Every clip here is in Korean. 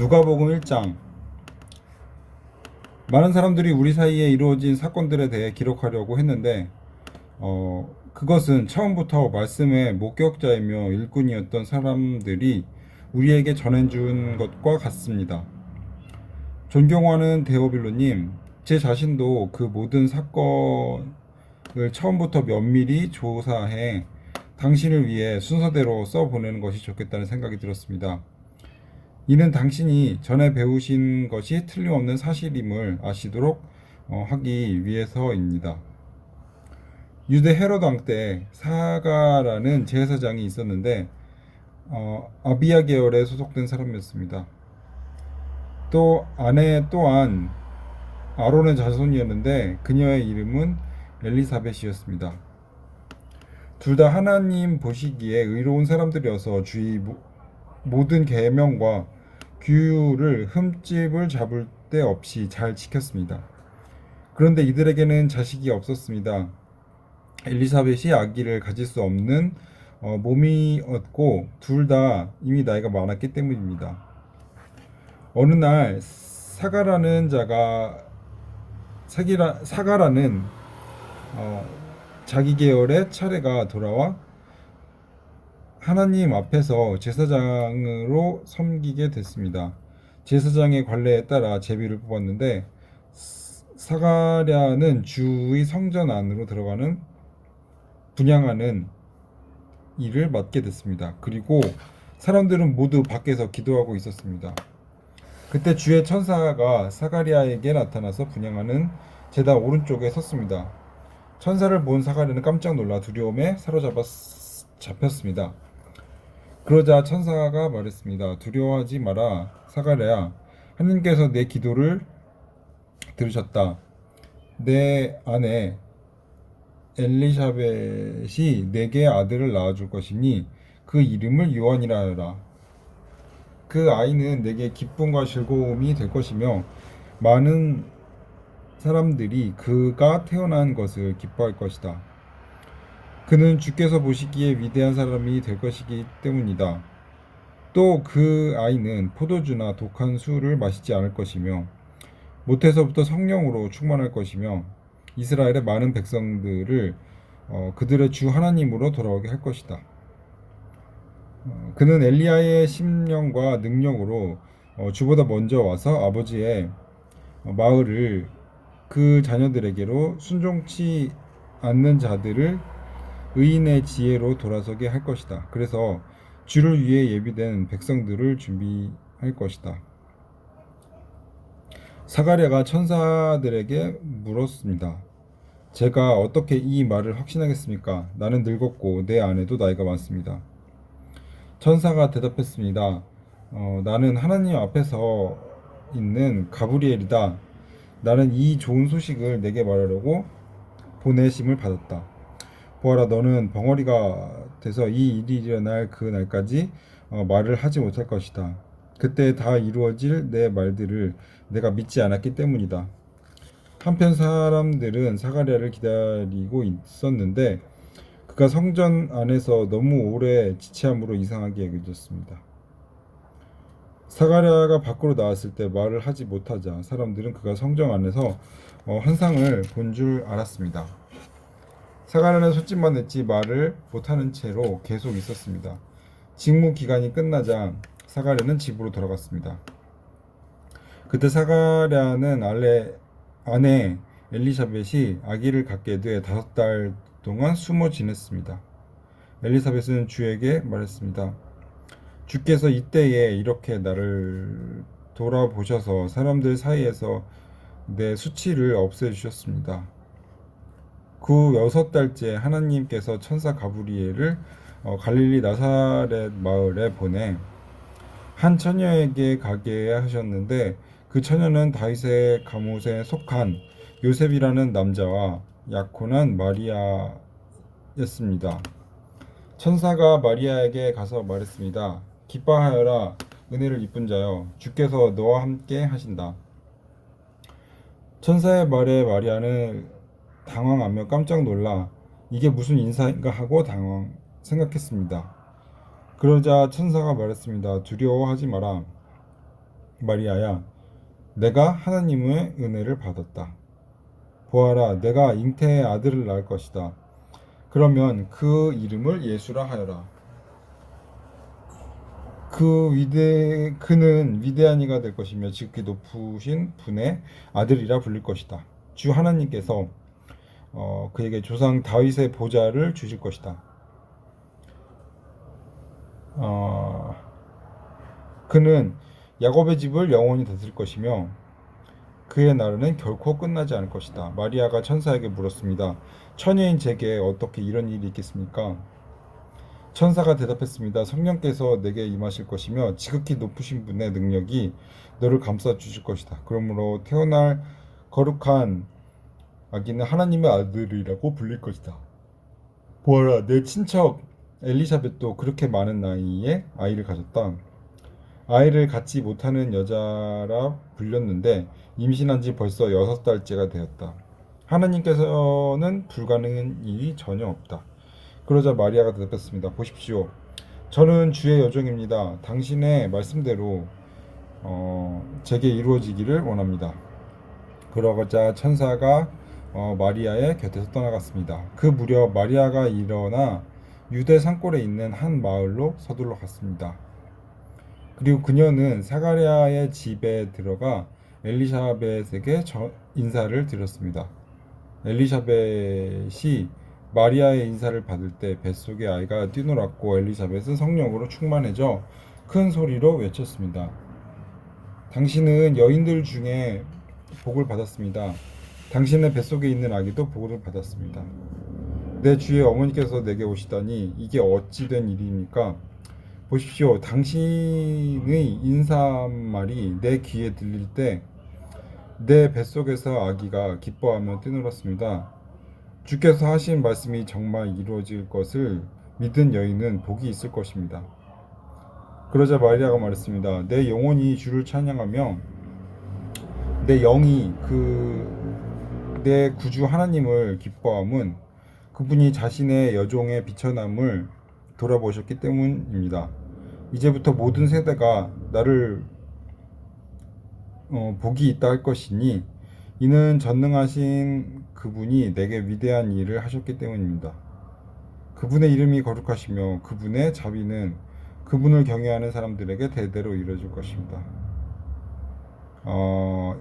누가복음 1장 많은 사람들이 우리 사이에 이루어진 사건들에 대해 기록하려고 했는데 어, 그것은 처음부터 말씀의 목격자이며 일꾼이었던 사람들이 우리에게 전해준 것과 같습니다. 존경하는 데오빌로님, 제 자신도 그 모든 사건을 처음부터 면밀히 조사해 당신을 위해 순서대로 써 보내는 것이 좋겠다는 생각이 들었습니다. 이는 당신이 전에 배우신 것이 틀림없는 사실임을 아시도록 어, 하기 위해서입니다. 유대 헤로드 왕때 사가라는 제사장이 있었는데 어, 아비야 계열에 소속된 사람이었습니다. 또 아내 또한 아론의 자손이었는데 그녀의 이름은 엘리사벳이었습니다. 둘 다 하나님 보시기에 의로운 사람들이어서 주의 모- 모든 계명과 규율을 흠집을 잡을 데 없이 잘 지켰습니다. 그런데 이들에게는 자식이 없었습니다. 엘리사벳이 아기를 가질 수 없는 어, 몸이었고 둘 다 이미 나이가 많았기 때문입니다. 어느 날 사가라는 자가 사기라, 사가라는 어, 자기 계열의 차례가 돌아와 하나님 앞에서 제사장으로 섬기게 됐습니다. 제사장의 관례에 따라 제비를 뽑았는데 스- 사가랴는 주의 성전 안으로 들어가는 분양하는 일을 맡게 됐습니다. 그리고 사람들은 모두 밖에서 기도하고 있었습니다. 그때 주의 천사가 사가랴에게 나타나서 분양하는 제단 오른쪽에 섰습니다. 천사를 본 사가랴는 깜짝 놀라 두려움에 사로잡아 잡혔습니다. 그러자 천사가 말했습니다. 두려워하지 마라, 사가랴. 하나님께서 내 기도를 들으셨다. 내 아내 엘리샤벳이 내게 아들을 낳아줄 것이니 그 이름을 요한이라 하라. 그 아이는 내게 기쁨과 즐거움이 될 것이며 많은 사람들이 그가 태어난 것을 기뻐할 것이다. 그는 주께서 보시기에 위대한 사람이 될 것이기 때문이다. 또 그 아이는 포도주나 독한 술을 마시지 않을 것이며 모태서부터 성령으로 충만할 것이며 이스라엘의 많은 백성들을 어, 그들의 주 하나님으로 돌아오게 할 것이다. 어, 그는 엘리야의 심령과 능력으로 어, 주보다 먼저 와서 아버지의 어, 마을을 그 자녀들에게로 순종치 않는 자들을 의인의 지혜로 돌아서게 할 것이다. 그래서 주를 위해 예비된 백성들을 준비할 것이다. 사가랴가 천사들에게 물었습니다. 제가 어떻게 이 말을 확신하겠습니까? 나는 늙었고 내 아내도 나이가 많습니다. 천사가 대답했습니다. 어, 나는 하나님 앞에서 있는 가브리엘이다. 나는 이 좋은 소식을 내게 말하려고 보내심을 받았다. 보아라, 너는 벙어리가 돼서 이 일이 일어날 그 날까지 어, 말을 하지 못할 것이다. 그때 다 이루어질 내 말들을 내가 믿지 않았기 때문이다. 한편 사람들은 사가랴를 기다리고 있었는데 그가 성전 안에서 너무 오래 지체함으로 이상하게 여겨졌습니다. 사가랴가 밖으로 나왔을 때 말을 하지 못하자 사람들은 그가 성전 안에서 어, 환상을 본 줄 알았습니다. 사가랴는 손짓만 냈지 말을 못하는 채로 계속 있었습니다. 직무 기간이 끝나자 사가랴는 집으로 돌아갔습니다. 그때 사가랴는 알레, 아내 엘리사벳이 아기를 갖게 돼 다섯 달 동안 숨어 지냈습니다. 엘리사벳은 주에게 말했습니다. 주께서 이때에 이렇게 나를 돌아보셔서 사람들 사이에서 내 수치를 없애주셨습니다. 그 여섯 달째 하나님께서 천사 가브리엘을 어, 갈릴리 나사렛 마을에 보내 한 처녀에게 가게 하셨는데 그 처녀는 다윗의 가못에 속한 요셉이라는 남자와 약혼한 마리아였습니다. 천사가 마리아에게 가서 말했습니다. 기뻐하여라 은혜를 입은 자여 주께서 너와 함께 하신다. 천사의 말에 마리아는 당황하며 깜짝 놀라 이게 무슨 인사인가 하고 당황 생각했습니다. 그러자 천사가 말했습니다. 두려워하지 마라. 마리아야, 내가 하나님의 은혜를 받았다. 보아라, 내가 잉태의 아들을 낳을 것이다. 그러면 그 이름을 예수라 하여라. 그 위대 그는 위대한 이가 될 것이며 지극히 높으신 분의 아들이라 불릴 것이다. 주 하나님께서 어, 그에게 조상 다윗의 보좌를 주실 것이다. 어, 그는 야곱의 집을 영원히 다스릴 것이며 그의 나라는 결코 끝나지 않을 것이다. 마리아가 천사에게 물었습니다. 처녀인 제게 어떻게 이런 일이 있겠습니까? 천사가 대답했습니다. 성령께서 내게 임하실 것이며 지극히 높으신 분의 능력이 너를 감싸 주실 것이다. 그러므로 태어날 거룩한 아기는 하나님의 아들이라고 불릴 것이다. 보아라, 내 친척 엘리사벳도 그렇게 많은 나이에 아이를 가졌다. 아이를 갖지 못하는 여자라 불렸는데 임신한 지 벌써 여섯 달째가 되었다. 하나님께서는 불가능한 일이 전혀 없다. 그러자 마리아가 대답했습니다. 보십시오. 저는 주의 여종입니다. 당신의 말씀대로 어, 제게 이루어지기를 원합니다. 그러자 천사가 어, 마리아의 곁에서 떠나갔습니다. 그 무렵 마리아가 일어나 유대 산골에 있는 한 마을로 서둘러 갔습니다. 그리고 그녀는 사가랴의 집에 들어가 엘리사벳에게 저- 인사를 드렸습니다. 엘리사벳이 마리아의 인사를 받을 때 뱃속에 아이가 뛰놀았고 엘리사벳은 성령으로 충만해져 큰 소리로 외쳤습니다. 당신은 여인들 중에 복을 받았습니다. 당신의 뱃속에 있는 아기도 복을 받았습니다. 내 주의 어머니께서 내게 오시다니 이게 어찌 된 일입니까? 보십시오. 당신의 인사말이 내 귀에 들릴 때 내 뱃속에서 아기가 기뻐하며 뛰놀았습니다. 주께서 하신 말씀이 정말 이루어질 것을 믿은 여인은 복이 있을 것입니다. 그러자 마리아가 말했습니다. 내 영혼이 주를 찬양하며 내 영이 그 내 구주 하나님을 기뻐함은 그분이 자신의 여종의 비천함을 돌아보셨기 때문입니다. 이제부터 모든 세대가 나를 어, 복이 있다 할 것이니 이는 전능하신 그분이 내게 위대한 일을 하셨기 때문입니다. 그분의 이름이 거룩하시며 그분의 자비는 그분을 경외하는 사람들에게 대대로 이루어질 것입니다. 어,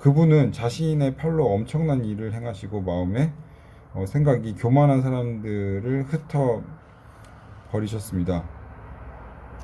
그분은 자신의 팔로 엄청난 일을 행하시고 마음에 어, 생각이 교만한 사람들을 흩어 버리셨습니다.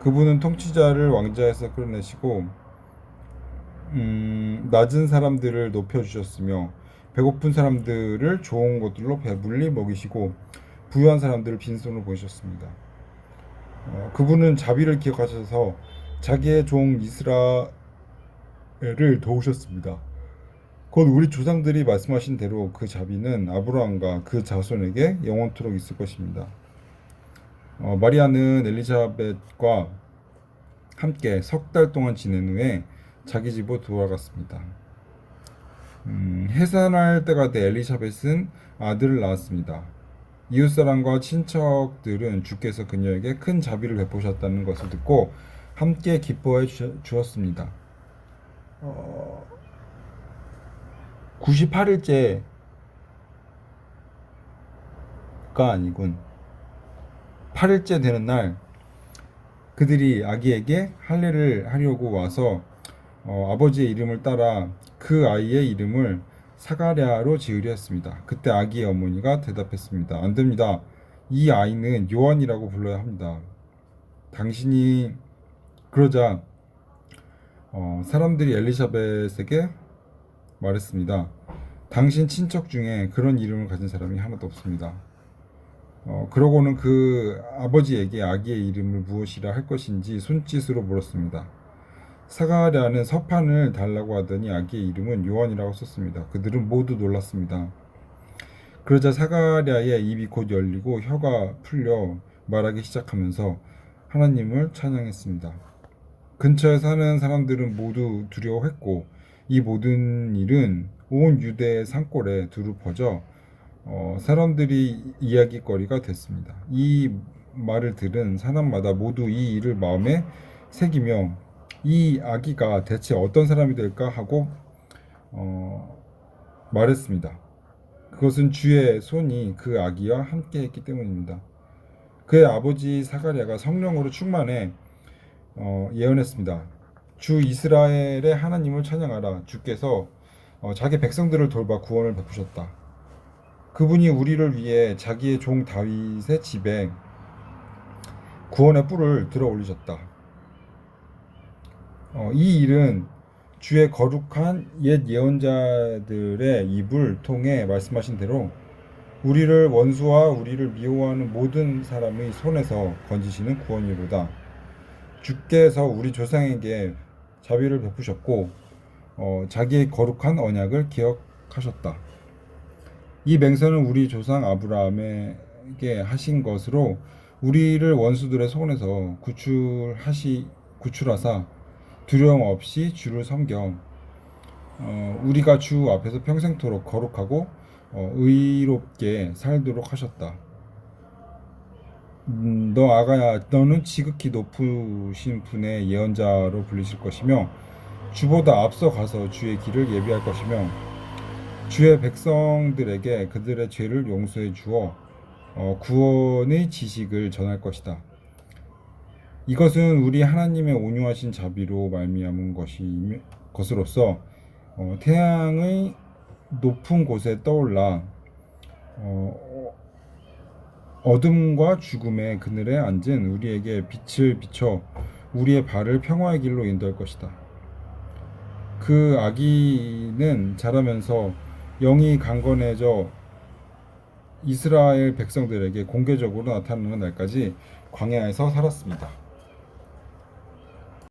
그분은 통치자를 왕자에서 끌어내시고 음, 낮은 사람들을 높여 주셨으며 배고픈 사람들을 좋은 것들로 배불리 먹이시고 부유한 사람들을 빈손으로 보이셨습니다. 어, 그분은 자비를 기억하셔서 자기의 종 이스라엘을 도우셨습니다. 곧 우리 조상들이 말씀하신 대로 그 자비는 아브라함과 그 자손에게 영원토록 있을 것입니다. 어, 마리아는 엘리자벳과 함께 석 달 동안 지낸 후에 자기 집으로 돌아갔습니다. 음, 해산할 때가 돼 엘리자벳은 아들을 낳았습니다. 이웃 사람과 친척들은 주께서 그녀에게 큰 자비를 베푸셨다는 것을 듣고 함께 기뻐해 주, 주었습니다. 어, 98일째가 아니군. 8일째 되는 날 그들이 아기에게 할례를 하려고 와서 어, 아버지의 이름을 따라 그 아이의 이름을 사가랴로 지으려 했습니다. 그때 아기의 어머니가 대답했습니다. 안 됩니다. 이 아이는 요한이라고 불러야 합니다. 당신이 그러자 어, 사람들이 엘리자벳에게 말했습니다. 당신 친척 중에 그런 이름을 가진 사람이 하나도 없습니다. 어, 그러고는 그 아버지에게 아기의 이름을 무엇이라 할 것인지 손짓으로 물었습니다. 사가랴는 서판을 달라고 하더니 아기의 이름은 요한이라고 썼습니다. 그들은 모두 놀랐습니다. 그러자 사가랴의 입이 곧 열리고 혀가 풀려 말하기 시작하면서 하나님을 찬양했습니다. 근처에 사는 사람들은 모두 두려워했고 이 모든 일은 온 유대 산골에 두루 퍼져 어, 사람들이 이야기거리가 됐습니다. 이 말을 들은 사람마다 모두 이 일을 마음에 새기며 이 아기가 대체 어떤 사람이 될까 하고 어, 말했습니다. 그것은 주의 손이 그 아기와 함께 했기 때문입니다. 그의 아버지 사가랴가 성령으로 충만해 어, 예언했습니다. 주 이스라엘의 하나님을 찬양하라. 주께서 어, 자기 백성들을 돌봐 구원을 베푸셨다. 그분이 우리를 위해 자기의 종 다윗의 집에 구원의 뿔을 들어 올리셨다. 어, 이 일은 주의 거룩한 옛 예언자들의 입을 통해 말씀하신 대로 우리를 원수와 우리를 미워하는 모든 사람의 손에서 건지시는 구원이로다. 주께서 우리 조상에게 자비를 베푸셨고 어, 자기의 거룩한 언약을 기억하셨다. 이 맹세는 우리 조상 아브라함에게 하신 것으로 우리를 원수들의 손에서 구출하시 구출하사 두려움 없이 주를 섬겨 어, 우리가 주 앞에서 평생토록 거룩하고 어, 의롭게 살도록 하셨다. 음, 너 아가야, 너는 지극히 높으신 분의 예언자로 불리실 것이며 주보다 앞서 가서 주의 길을 예비할 것이며 주의 백성들에게 그들의 죄를 용서해 주어 어, 구원의 지식을 전할 것이다. 이것은 우리 하나님의 온유하신 자비로 말미암은 것이 것으로서 어, 태양의 높은 곳에 떠올라 어, 어둠과 죽음의 그늘에 앉은 우리에게 빛을 비춰 우리의 발을 평화의 길로 인도할 것이다. 그 아기는 자라면서 영이 강건해져 이스라엘 백성들에게 공개적으로 나타나는 날까지 광야에서 살았습니다.